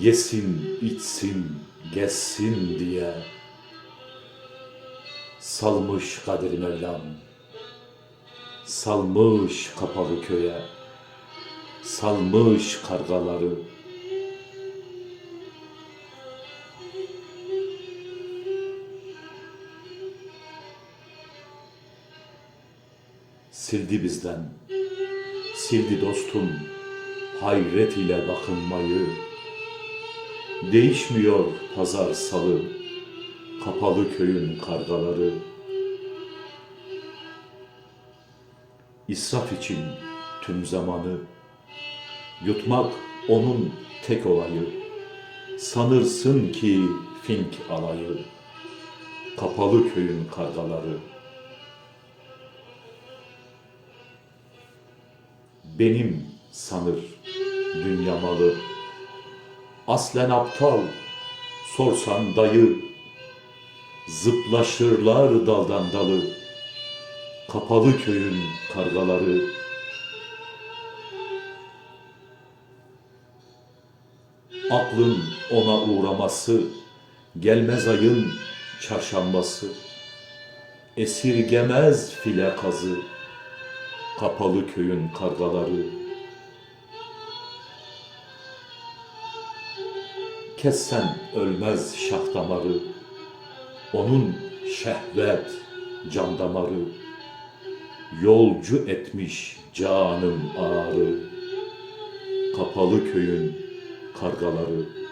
yesin, içsin, gezsin diye salmış Kadir Mevlam, salmış kapalı köye, salmış kargaları. Sildi bizden, sildi dostum hayret ile bakınmayı. Değişmiyor pazar salı, kapalı köyün kargaları. İsraf için tüm zamanı, yutmak onun tek olayı. Sanırsın ki fink alayı, kapalı köyün kargaları. Benim sanır dünya malı. Aslen aptal, sorsan dayı, zıplaşırlar daldan dalı, kapalı köyün kargaları. Aklın ona uğraması, gelmez ayın çarşambası, esirgemez file kazı, kapalı köyün kargaları. Kessen ölmez şah damarı, onun şehvet can damarı, yolcu etmiş canım ağrı, kapalı köyün kargaları.